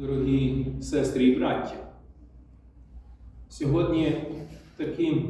дорогі сестри і браття. Сьогодні такі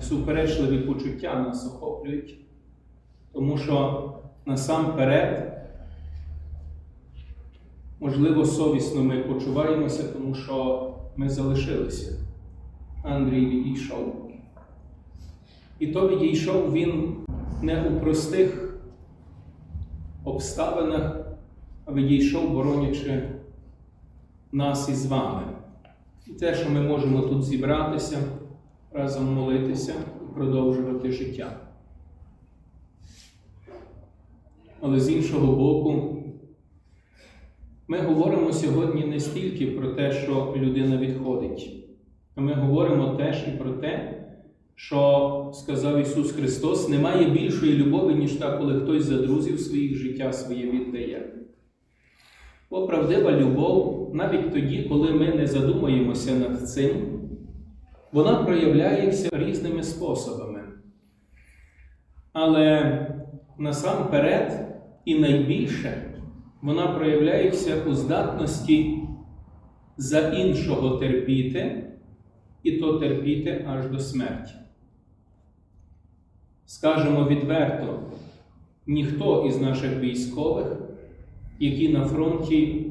суперечливі почуття нас охоплюють, тому що насамперед, можливо, совісно ми почуваємося, тому що ми залишилися. Андрій відійшов. І то відійшов він не у простих обставинах, а відійшов, боронячи нас із вами. І те, що ми можемо тут зібратися, разом молитися і продовжувати життя. Але з іншого боку, ми говоримо сьогодні не стільки про те, що людина відходить, а ми говоримо теж і про те, що сказав Ісус Христос, немає більшої любові, ніж та, коли хтось за друзів своїх життя своє віддає. Бо правдива любов, навіть тоді, коли ми не задумаємося над цим, вона проявляється різними способами. Але насамперед і найбільше вона проявляється у здатності за іншого терпіти, і то терпіти аж до смерті. Скажемо відверто, ніхто із наших військових, які на фронті,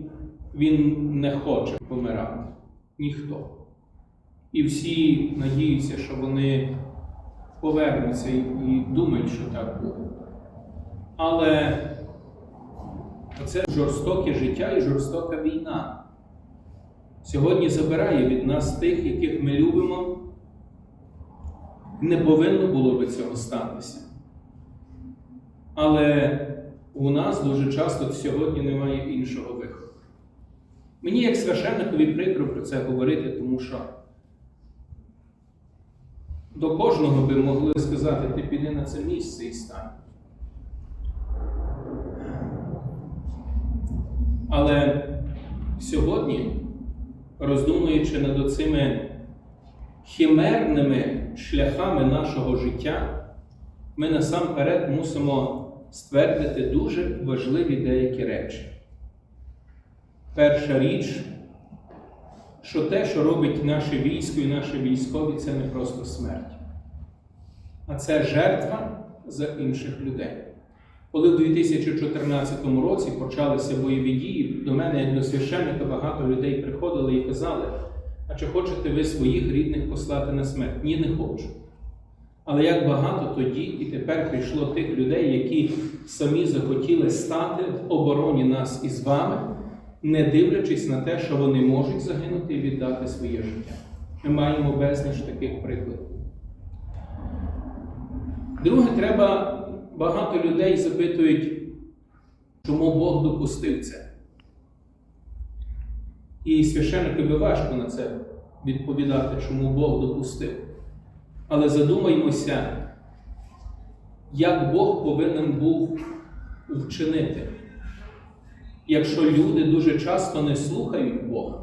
він не хоче помирати. Ніхто. І всі надіються, що вони повернуться і думають, що так буде. Але це жорстоке життя і жорстока війна. Сьогодні забирає від нас тих, яких ми любимо. Не повинно було би цього статися. Але у нас дуже часто сьогодні немає іншого виходу. Мені, як священникові, прикро про це говорити, тому що до кожного би могли сказати, ти піди на це місце і стань. Але сьогодні, роздумуючи над цими химерними шляхами нашого життя, ми насамперед мусимо ствердити дуже важливі деякі речі. Перша річ, що те, що робить наше військо і наші військові, це не просто смерть, а це жертва за інших людей. Коли в 2014 році почалися бойові дії, до мене, як до священника, багато людей приходили і казали, а чи хочете ви своїх рідних послати на смерть? Ні, не хочу. Але як багато тоді і тепер прийшло тих людей, які самі захотіли стати в обороні нас із вами, не дивлячись на те, що вони можуть загинути і віддати своє життя. Ми маємо безліч таких прикладів. Друге, треба багато людей запитують, чому Бог допустив це. І священникові важко на це відповідати, чому Бог допустив. Але задумаймося, як Бог повинен був вчинити, якщо люди дуже часто не слухають Бога,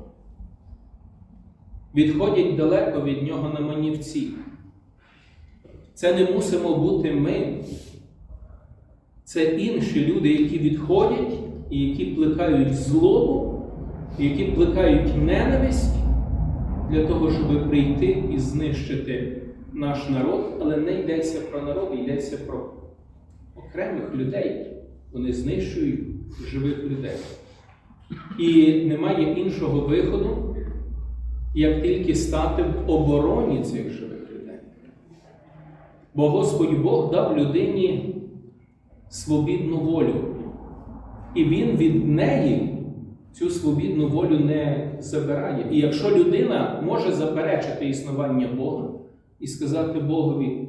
відходять далеко від Нього на манівці. Це не мусимо бути ми. Це інші люди, які відходять і які плекають злобу, які плекають ненависть для того, щоб прийти і знищити наш народ, але не йдеться про народ, йдеться про окремих людей. Вони знищують живих людей. І немає іншого виходу, як тільки стати в обороні цих живих людей. Бо Господь Бог дав людині свобідну волю. І Він від неї цю свобідну волю не забирає. І якщо людина може заперечити існування Бога і сказати Богові,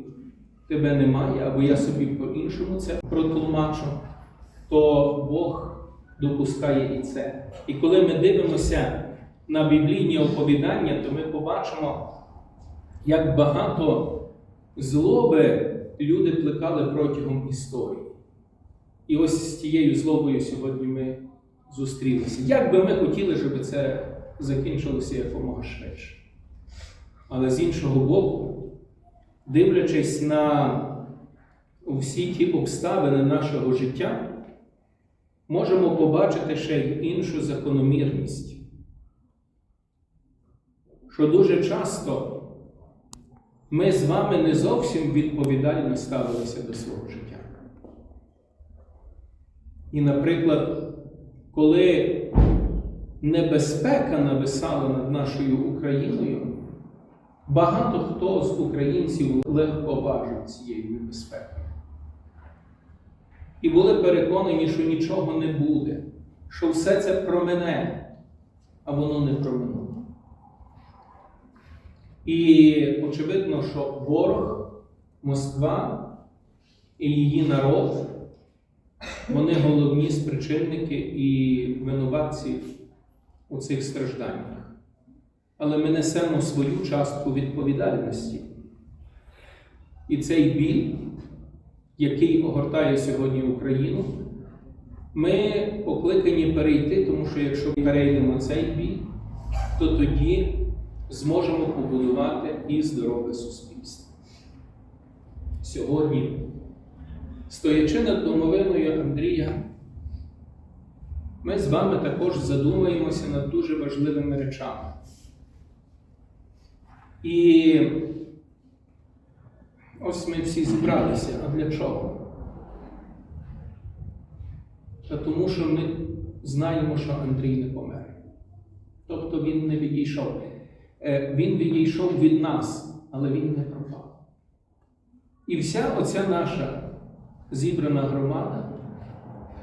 тебе немає, або я собі по-іншому це протлумачу, то Бог допускає і це. І коли ми дивимося на біблійні оповідання, то ми побачимо, як багато злоби люди плекали протягом історії. І ось з тією злобою сьогодні ми зустрілися. Як би ми хотіли, щоб це закінчилося якомога швидше. Але з іншого боку, дивлячись на всі ті обставини нашого життя, можемо побачити ще й іншу закономірність. що дуже часто ми з вами не зовсім відповідально ставилися до свого життя. І, наприклад, коли небезпека нависала над нашою Україною, багато хто з українців легковажив цією небезпекою. І були переконані, що нічого не буде, що все це промене, а воно не проминуло. І очевидно, що ворог, Москва і її народ, вони головні спричинники і винуватці у цих стражданнях. Але ми несемо свою частку відповідальності. І цей біль, який огортає сьогодні Україну, ми покликані перейти, тому що якщо перейдемо цей біль, то тоді зможемо побудувати і здорове суспільство. Сьогодні, стоячи над домовиною Андрія, ми з вами також задумаємося над дуже важливими речами. І ось ми всі зібралися. А для чого? Та тому що ми знаємо, що Андрій не помер. Тобто він не відійшов. Е, Він відійшов від нас, але він не пропав. І вся оця наша зібрана громада,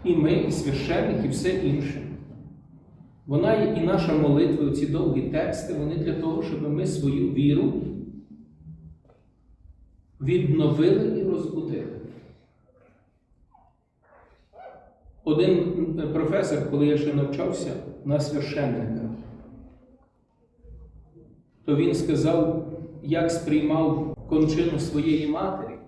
і ми, і священник, і все інше. Вона є і наша молитва, ці довгі тексти, вони для того, щоб ми свою віру відновили і розбудили. Один професор, коли я ще навчався на священника, то він сказав, як сприймав кончину своєї матері.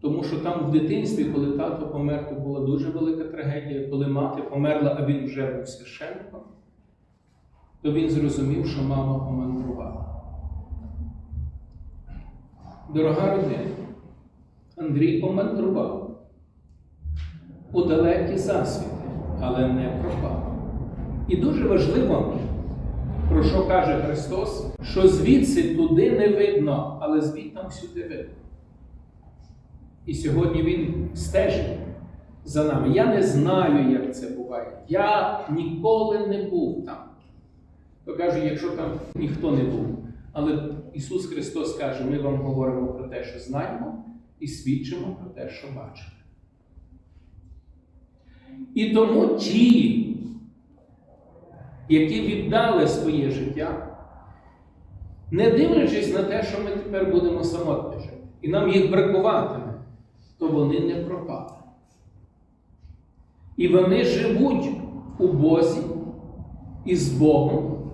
Тому що там в дитинстві, коли тато помер, то була дуже велика трагедія. Коли мати померла, а він вже був священником, то він зрозумів, що мама помандрувала. Дорога родина, Андрій помандрував у далекі засвіти, але не пропав. І дуже важливо, про що каже Христос, що звідси туди не видно, але звідти всюди видно. І сьогодні Він стежить за нами. Я не знаю, як це буває. Я ніколи не був там. То каже, якщо там ніхто не був. Але Ісус Христос каже, ми вам говоримо про те, що знаємо, і свідчимо про те, що бачимо. І тому ті, які віддали своє життя, не дивлячись на те, що ми тепер будемо самотні жити, і нам їх бракуватиме, то вони не пропали. І вони живуть у Бозі і з Богом,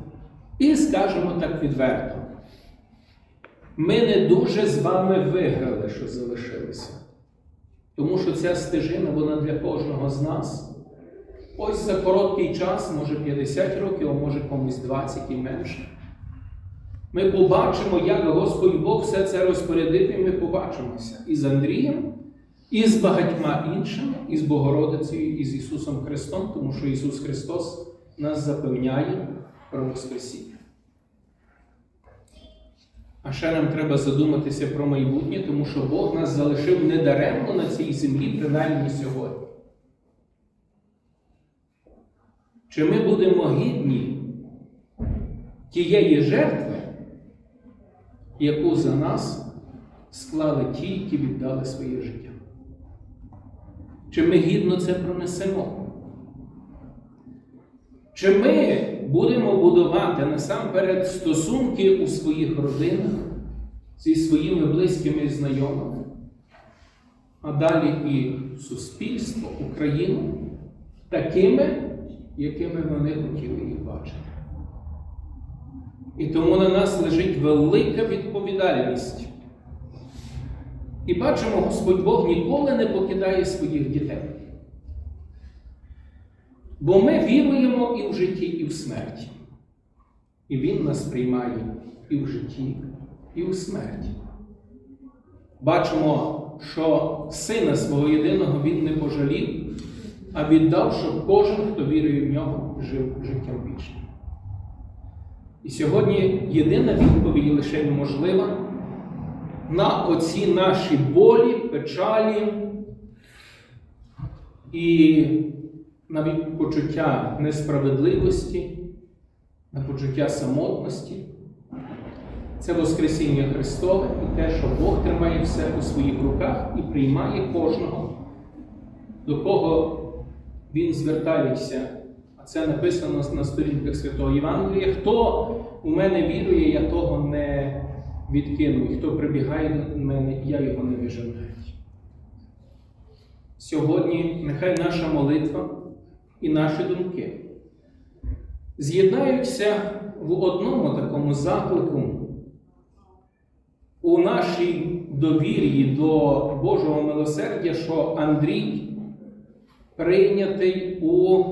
і скажемо так відверто. Ми не дуже з вами виграли, що залишилися. Тому що ця стежина, вона для кожного з нас. Ось за короткий час, може 50 років, а може комусь 20 і менше. Ми побачимо, як Господь Бог все це розпорядив, і ми побачимося і з Андрієм, і з багатьма іншими, і з Богородицею, і з Ісусом Христом, тому що Ісус Христос нас запевняє про Воскресіння. А ще нам треба задуматися про майбутнє, тому що Бог нас залишив недаремно на цій землі, принаймні сьогодні. Чи ми будемо гідні тієї жертви, яку за нас склали ті, які віддали своє життя? Чи ми гідно це пронесемо? Чи ми будемо будувати насамперед стосунки у своїх родинах зі своїми близькими і знайомими, а далі і суспільство, Україну такими, якими вони хотіли їх бачити? І тому на нас лежить велика відповідальність. І бачимо, Господь Бог ніколи не покидає своїх дітей. Бо ми віруємо і в житті, і в смерті. І Він нас приймає і в житті, і в смерті. Бачимо, що сина свого єдиного Він не пожалів, а віддав, щоб кожен, хто вірує в нього, жив життям вічним. І сьогодні єдина відповідь лише можлива на оці наші болі, печалі і навіть почуття несправедливості, на почуття самотності. Це Воскресіння Христове і те, що Бог тримає все у своїх руках і приймає кожного, до кого Він звертається. А це написано на сторінках Святого Євангелія. Хто у мене вірує, я того не відкину. І хто прибігає до мене, я його не вижену. Сьогодні нехай наша молитва і наші думки з'єднаються в одному такому заклику у нашій довір'ї до Божого милосердя, що Андрій прийнятий у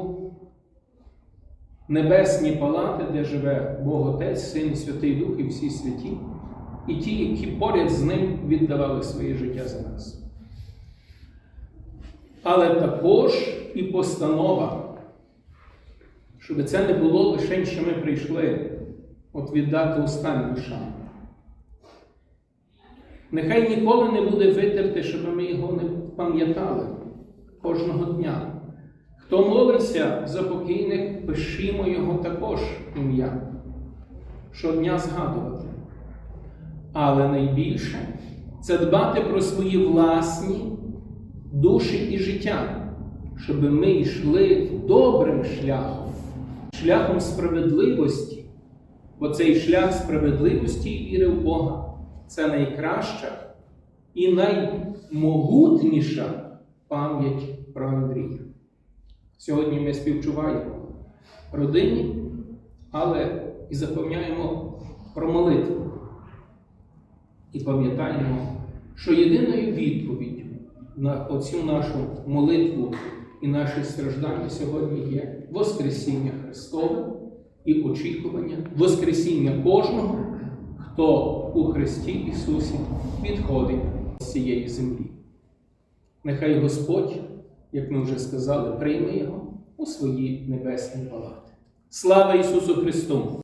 небесні палати, де живе Бог Отець, Син Святий Дух і всі святі, і ті, які поряд з ним віддавали своє життя за нас. Але також і постанова, щоб це не було лише, що ми прийшли от віддати останню шану. Нехай ніколи не буде витерти, щоб ми його не пам'ятали кожного дня. Хто молиться за покійних, пишімо його також ім'я, щодня згадувати. Але найбільше це дбати про свої власні душі і життя, щоб ми йшли добрим шляхом, шляхом справедливості, бо цей шлях справедливості і віри в Бога це найкраща і наймогутніша пам'ять про Андрія. Сьогодні ми співчуваємо родині, але і запевняємо про молитву. І пам'ятаємо, що єдиною відповіддю на оцю нашу молитву і наші страждання сьогодні є Воскресіння Христове і очікування Воскресіння кожного, хто у Христі Ісусі відходить з цієї землі. Нехай Господь, як ми вже сказали, прийме його у свої небесні палати. Слава Ісусу Христу!